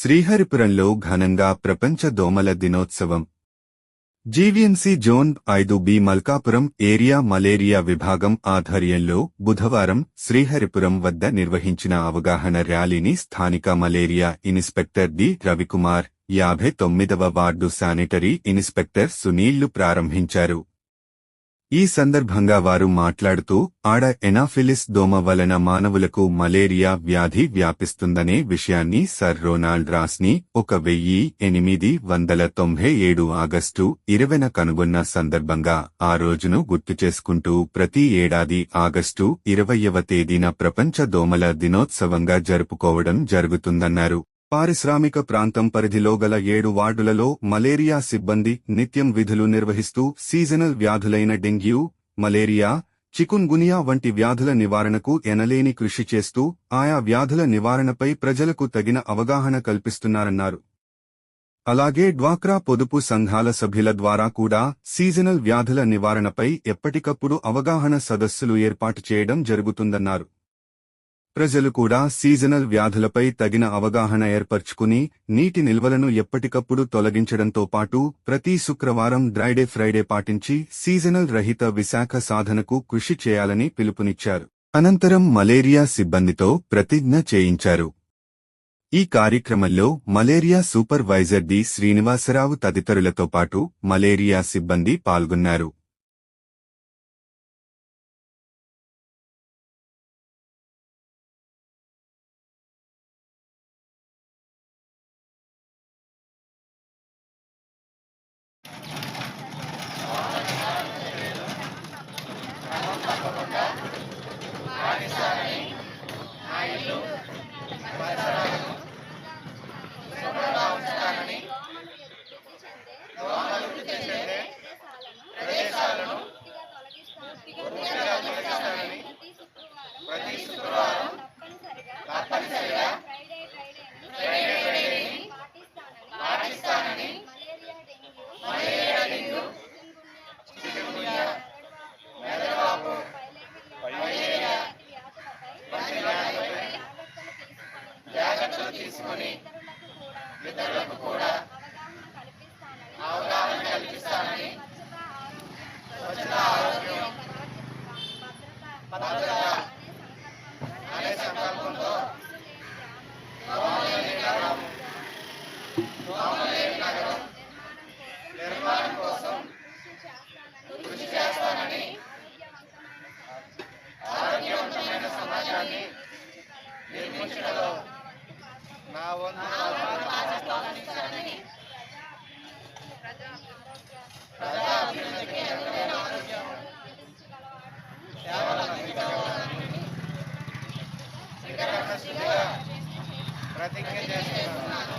శ్రీహరిపురంలో ఘనంగా ప్రపంచ దోమల దినోత్సవం. జీవీఎంసీ జోన్ ఐదు బి మల్కాపురం ఏరియా మలేరియా విభాగం ఆధ్వర్యంలో బుధవారం శ్రీహరిపురం వద్ద నిర్వహించిన అవగాహన ర్యాలీని స్థానిక మలేరియా ఇన్స్పెక్టర్ డి రవికుమార్ యాభై తొమ్మిదవ వార్డు శానిటరీ ఇన్స్పెక్టర్ సునీళ్ళు ప్రారంభించారు. ఈ సందర్భంగా వారు మాట్లాడుతూ ఆడ ఎనాఫిలిస్ దోమ వలన మానవులకు మలేరియా వ్యాధి వ్యాపిస్తుందనే విషయాన్ని సర్ రొనాల్డ్ రాస్ని ఒక వెయ్యి ఎనిమిది వందల తొంభై ఏడు ఆగస్టు ఇరవైన కనుగొన్న సందర్భంగా ఆ రోజును గుర్తు చేసుకుంటూ ప్రతి ఏడాది ఆగస్టు ఇరవయవ తేదీన ప్రపంచ దోమల దినోత్సవంగా జరుపుకోవడం జరుగుతుందన్నారు. పారిశ్రామిక ప్రాంతం పరిధిలో గల ఏడు వార్డులలో మలేరియా సిబ్బంది నిత్యం విధులు నిర్వహిస్తూ సీజనల్ వ్యాధులైన డెంగ్యూ మలేరియా చికున్గునియా వంటి వ్యాధుల నివారణకు ఎనలేని కృషి చేస్తూ ఆయా వ్యాధుల నివారణపై ప్రజలకు తగిన అవగాహన కల్పిస్తున్నారన్నారు. అలాగే డ్వాక్రా పొదుపు సంఘాల సభ్యుల ద్వారా కూడా సీజనల్ వ్యాధుల నివారణపై ఎప్పటికప్పుడు అవగాహన సదస్సులు ఏర్పాటు చేయడం జరుగుతుందన్నారు. ప్రజలు కూడా సీజనల్ వ్యాధులపై తగిన అవగాహన ఏర్పరచుకుని నీటి నిల్వలను ఎప్పటికప్పుడు తొలగించడంతో పాటు ప్రతి శుక్రవారం డ్రైడే ఫ్రైడే పాటించి సీజనల్ రహిత విశాఖ సాధనకు కృషి చేయాలని పిలుపునిచ్చారు. అనంతరం మలేరియా సిబ్బందితో ప్రతిజ్ఞ చేయించారు. ఈ కార్యక్రమంలో మలేరియా సూపర్వైజర్ డి శ్రీనివాసరావు తదితరులతో పాటు మలేరియా సిబ్బంది పాల్గొన్నారు. పాటిస్తానని మలేరియా డెంగ్యూ చికున్గున్యా మెదడువాపు మలేరియా వంటి వ్యాధులపై జాగ్రత్తలు తీసుకొని ఇతరులకు కూడా నా శ్రీకరకృష్ణుడిగా ప్రతిజ్ఞ చేస్తున్నాను